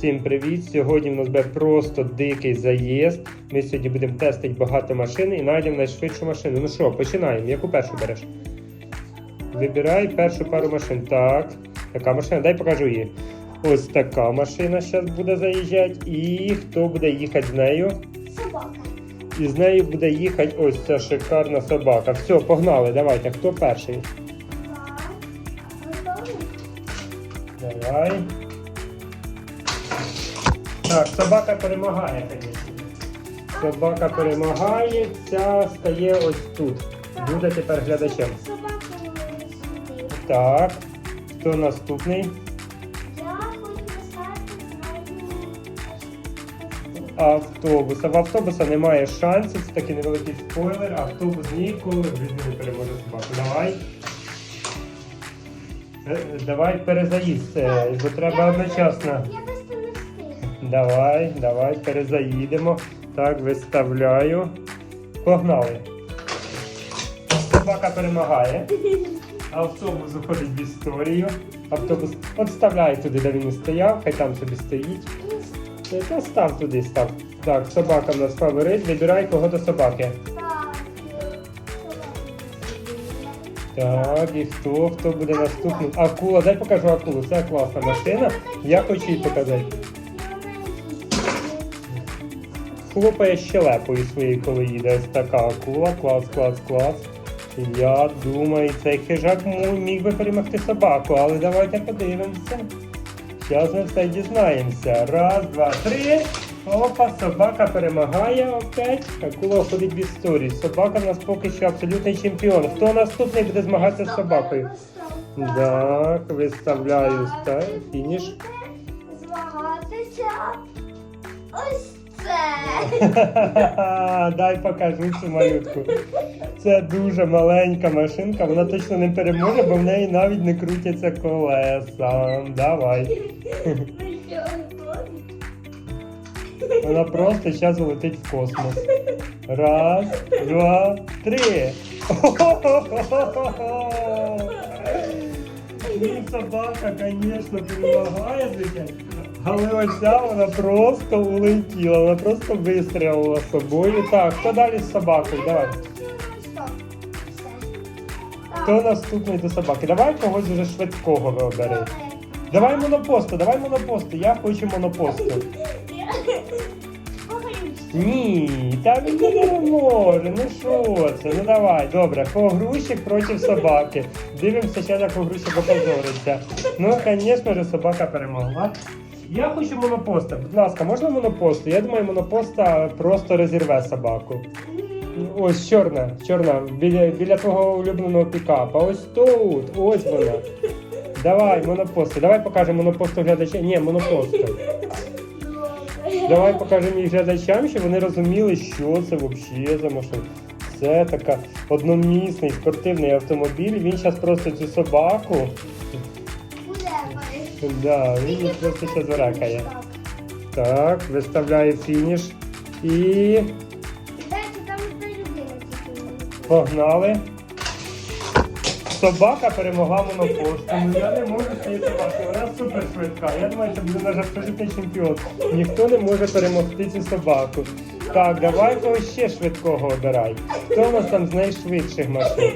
Всім привіт! Сьогодні в нас буде просто дикий заїзд. Ми сьогодні будемо тестити багато машин і знайдемо найшвидшу машину. Ну що, починаємо. Яку першу береш? Вибирай першу пару машин. Так, така машина, дай покажу її. Ось така машина зараз буде заїжджати. І хто буде їхати з нею? Собака. І з нею буде їхати ось ця шикарна собака. Все, погнали, давайте. Хто перший? Давай. Так, собака перемагає, звісно. Собака перемагає, ця стає ось тут. Буде тепер глядачем. Собака сюди. Так. Хто наступний? Автобус. А в автобуса немає шансів, це такий невеликий спойлер. Автобус ніколи в житті не переможе собаку. Давай. Е, Давай перезаїзд, е, бо треба одночасно. Давай, давай, перезаїдемо. Так, виставляю. Погнали. Собака перемагає. Автобус уходить в історію. Автобус от туди, де він стояв, хай там собі стоїть. Та став туди, став. Так, собака в нас фаворит. Вибирай кого до собаки. Так, і хто? Хто буде наступним? Акула, дай покажу акулу. Це класна машина. Я хочу її показати. Хлопає щелепою своєю, коли їде. Така акула. Клас, клас, клас. Я думаю, цей хижак міг би перемогти собаку, але давайте подивимося. Зараз ми все дізнаємося. Раз, два, три. Опа, собака перемагає опять. Акула ходить в історії. Собака в нас поки що абсолютний чемпіон. Хто наступний буде змагатися з собакою? Так, виставляю фініш. Змагатися. Ось. Дай покажу цю малютку. Це дуже маленька машинка, вона точно не переможе, бо в неї навіть не крутяться колеса. Давай. Вона просто зараз улетить в космос. Раз, два, три. Собака, звісно, перемагає, звичайно. Але ось ця вона просто улетіла, вона просто вистрілила собою. Так, хто далі з собакою? Давай. Хто наступний до собаки? Давай когось вже швидкого вибери. Давай монопосту, давай монопосту. Я хочу монопосту. Ні, та він не переможе. Ну що це? Ну давай, добре, погрузчик проти собаки. Дивимося, як погрузчик опозориться. Ну, звісно ж, собака перемогла. Я хочу монопоста. Будь ласка, можна монопосту? Я думаю, монопоста просто розірве собаку. Ось чорна, чорна, біля, біля твого улюбленого пікапа. Ось тут, ось вона. Давай, монопосту. Давай покажемо монопосту глядачам. Ні, монопосту. Давай покажемо їх глядачам, щоб вони розуміли, що це взагалі за машина. Це така одномісний спортивний автомобіль. Він зараз просто цю собаку. Да, він просто зараз заракає. Так, виставляє фініш. І Дайте там одна людина тільки. погнали. Собака перемогла монопосту. Ну я не можу цієї собаки. Вона супер швидка. Я думаю, це буде наш абсолютний чемпіон. Ніхто не може перемогти цю собаку. Так, давай когось ще швидкого обирай. Хто у нас там з найшвидших машин?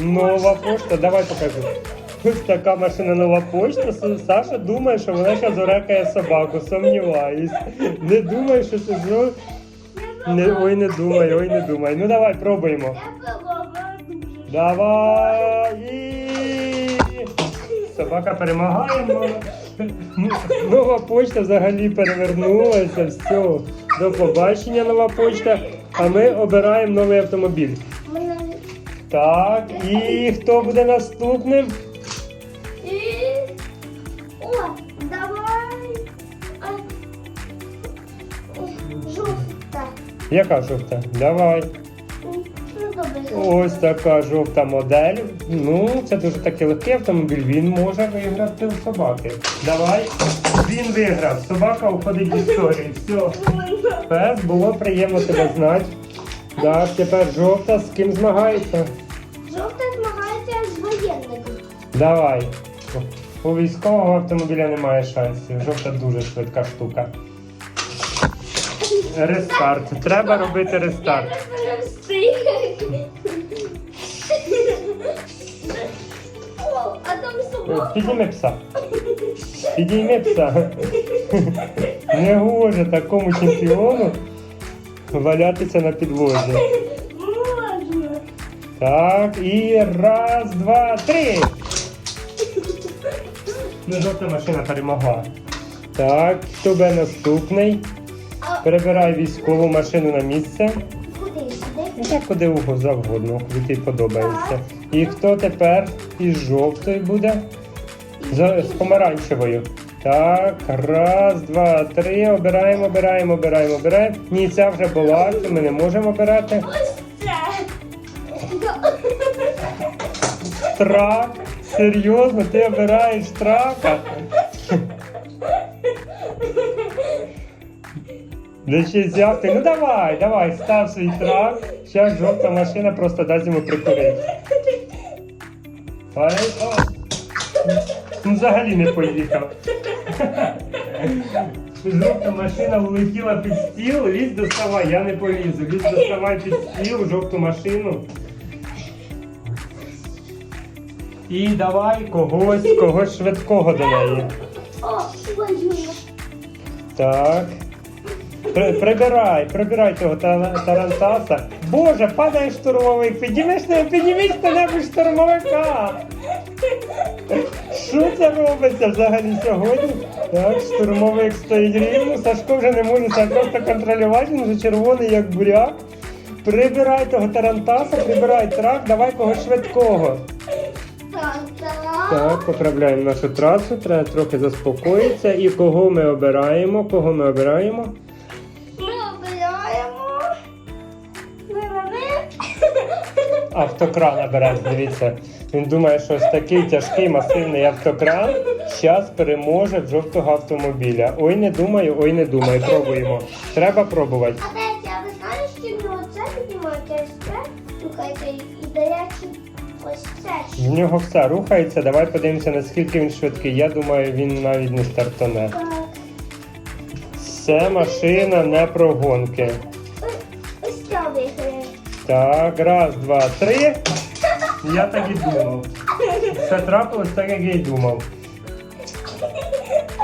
Нова пошта, давай покажу. Ось така машина нова почта. Саша думає, що вона зараз орекає собаку. Сумніваюсь. Не думаю, що це зро... Не, ой, не думай, ой, не думай. Ну давай, пробуємо. Давай! І... Собака перемагає. Нова почта взагалі перевернулася. Все. До побачення, нова почта. А ми обираємо новий автомобіль. Так, і хто буде наступним? Яка жовта? Давай. Ось така жовта модель. Ну, це дуже такий легкий автомобіль. Він може виграти у собаки. Давай. Він виграв. Собака уходить в історію. Все. Пес, було приємно тебе знати. Так, тепер жовта. З ким змагається? Жовта змагається з воєнником. Давай. У військового автомобіля немає шансів. Жовта дуже швидка штука. Рестарт. Треба робити рестарт. А. Підніми пса. Підійми пса. Не гоже такому чемпіону валятися на підлозі. Можна. Так, і раз, два, три. Ну, жовта машина перемогла. Так, хто буде наступний? Перебирай військову машину на місце. куди? Сюди? Ну, так куди завгодно, куди тобі подобається. І хто тепер із жовтою буде? З, з помаранчевою. Так, раз, два, три. Обираємо, обираємо, обираємо, обираємо. Ні, ця вже була, цю ми не можемо обирати. Ось це. Трак. Серйозно, ти обираєш трака? Для ще взяти. Ну давай, давай, став свій трак. Зараз жовта машина просто дасть йому прикурити. Ну, взагалі не поїхав. Жовта машина влетіла під стіл, лізь доставай, я не полізу. Лізь доставай під стіл, жовту машину. І давай когось, когось швидкого до неї. О. Так. При- Прибирай, прибирай того та- тарантаса. Боже, падає штурмовик. Піднімеш не хто-небудь штурмовика. Що це робиться взагалі сьогодні? Так, штурмовик стоїть рівно. Сашко вже не може себе просто контролювати, він вже червоний як буряк. Прибирай того тарантаса, прибирай трак, давай когось швидкого. Так, поправляємо нашу трасу, треба трохи заспокоїтися. І кого ми обираємо? Кого ми обираємо? Автокран обереш, дивіться. Він думає, що ось такий тяжкий масивний автокран зараз переможе жовтого автомобіля. Ой, не думаю, ой, не думаю. Пробуємо. Треба пробувати. А дайте, а ви знаєте, що в нього це піднімається ось це? Слухайте, і до ось це. В нього все рухається. Давай подивимося, наскільки він швидкий. Я думаю, він навіть не стартане. Це машина не про гонки. Так, раз, два, три. Я так і думав. Все трапилось так, як я й думав.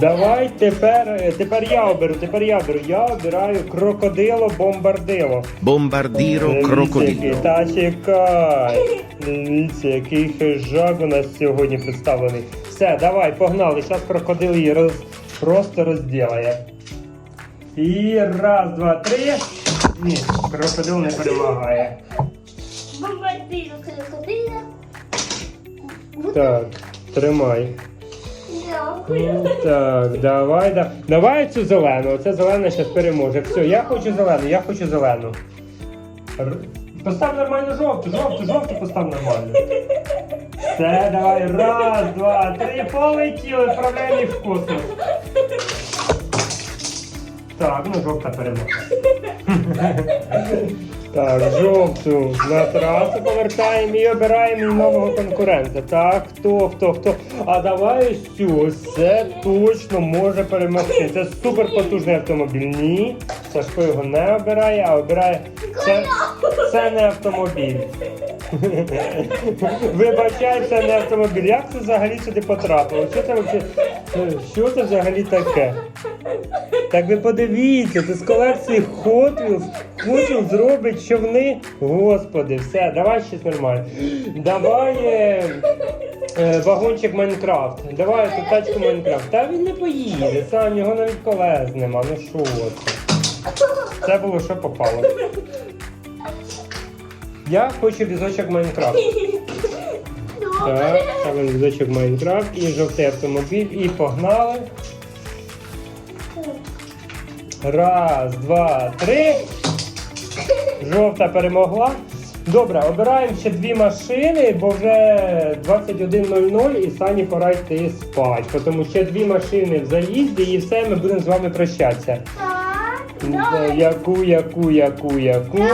Давай тепер, е, тепер я оберу, тепер я беру. Я обираю крокодило бомбардило. Дивіться, який- crocodilo. Та чекай. Дивіться, який хижак у нас сьогодні представлений. Все, давай, погнали. Зараз крокодил її роз, просто розділає. І раз, два, три. Ні, крокодил не перемагає. Бомбардиро крокодила. Так, тримай. Дякую. Так, давай, да. давай цю зелену. Оце зелена зараз переможе. Все, я хочу зелену, я хочу зелену. Р- Постав нормально жовту, жовту, жовту постав нормально. Все, давай, раз, два, три, полетіли, їх в космос. Так, ну жовта перемога. Так, жовту на трасу повертаємо і обираємо нового конкурента. Так, хто, хто, хто. А давай ось це точно може перемогти. Це супер потужний автомобіль. Ні, Сашко його не обирає, а обирає. Це, це не автомобіль. Вибачай, це не автомобіль. Як це взагалі сюди потрапило? Що це, взагалі- що це взагалі таке? Так ви подивіться, це з колекції Hot Wheels. Hot Wheels зробить човни. Господи, все, давай щось нормально. Давай е, е, вагончик Майнкрафт. Давай ту тачку Майнкрафт. Та він не поїде, сам в нього навіть колес нема. Ну що це? Це було що попало. Я хочу візочок Майнкрафт. Так, ставимо візочок Майнкрафт і жовтий автомобіль. І погнали. Раз, два, три. Жовта перемогла. Добре, обираємо ще дві машини, бо вже 21.00 і Сані пора йти спати. Тому ще дві машини в заїзді і все, ми будемо з вами прощатися. Так. Яку, яку, яку, яку. Я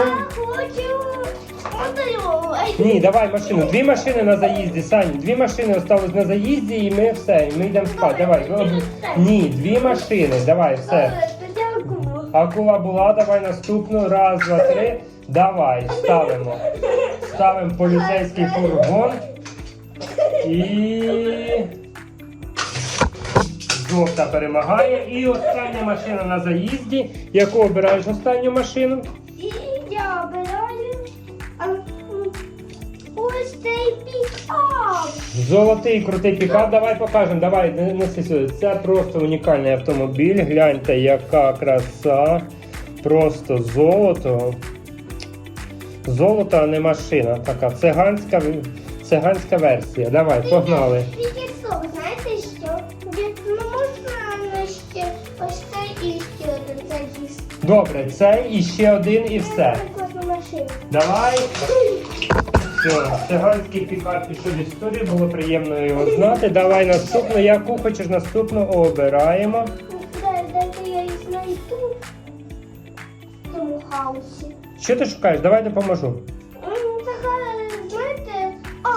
хочу. Ні, давай машину. Дві машини на заїзді, Саню. Дві машини осталось на заїзді, і ми все, і ми йдемо спати. Давай. Ні, дві машини. Давай, все. Акула була, давай наступну. Раз, два, три. Давай, ставимо. Ставимо поліцейський фургон. І. Жовта перемагає. І остання машина на заїзді. Яку обираєш останню машину? І я обираю ось цей пікап. Золотий крутий пікап, давай покажемо. Давай, неси сюди. Це просто унікальний автомобіль. Гляньте, яка краса. Просто золото. Золото, а не машина. Така циганська, циганська версія. Давай, погнали. Тільки знаєте що? Ну можна ще ось цей і ще один. Добре, це і ще один і все. Давай. Все, циганський пікап пішов в історію, було приємно його знати. Давай наступну. Яку хочеш наступну обираємо. Дайте я її знайду в цьому хаосі. Що ти шукаєш? Давай допоможу. М, знаєте, а.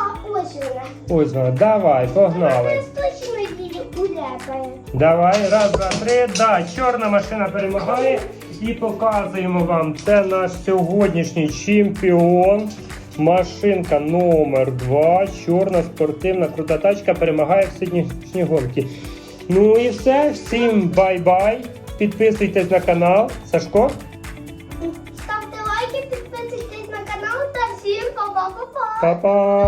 Ось вона, давай, погнали. Давай, раз, два, три. Да, чорна машина перемагає. І показуємо вам. Це наш сьогоднішній чемпіон. Машинка номер 2 Чорна спортивна крута тачка перемагає в сьогоднішній гонці. Ну і все. Всім бай-бай. Підписуйтесь на канал. Сашко. Ставте лайки, підписуйтесь на канал та всім па-па-па-па. Па-па.